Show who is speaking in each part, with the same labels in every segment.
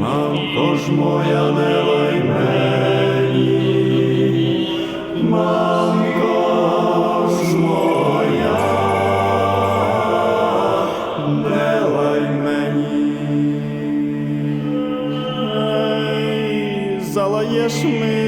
Speaker 1: Мамко ж моя не лай мені, мамко ж моя, не лай мені. Залаєш ми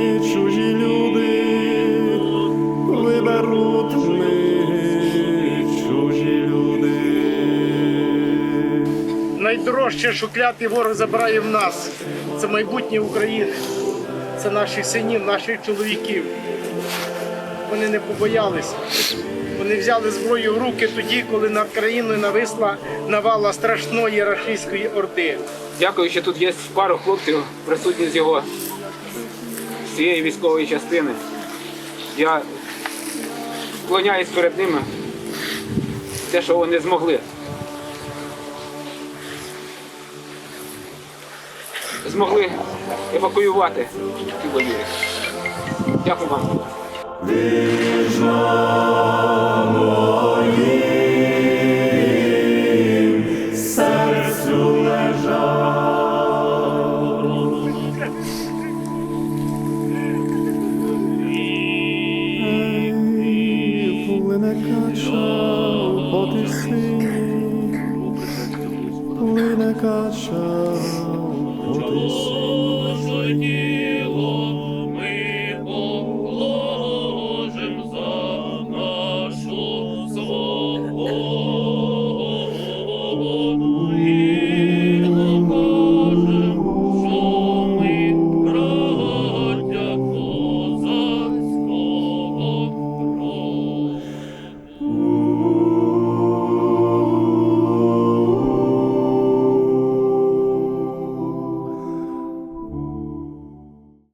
Speaker 2: Найдорожче, що клятий ворог забирає в нас, це майбутнє України, це наших синів, наших чоловіків. Вони не побоялися. Вони взяли зброю в руки тоді, коли над країною нависла навала страшної рашистської орди.
Speaker 3: Дякую, що тут є пару хлопців, присутні з його цієї військової частини. Я склоняюсь перед ними те, що вони змогли. Змогли евакуювати ті воюри. Дякую вам.
Speaker 1: Плине кача по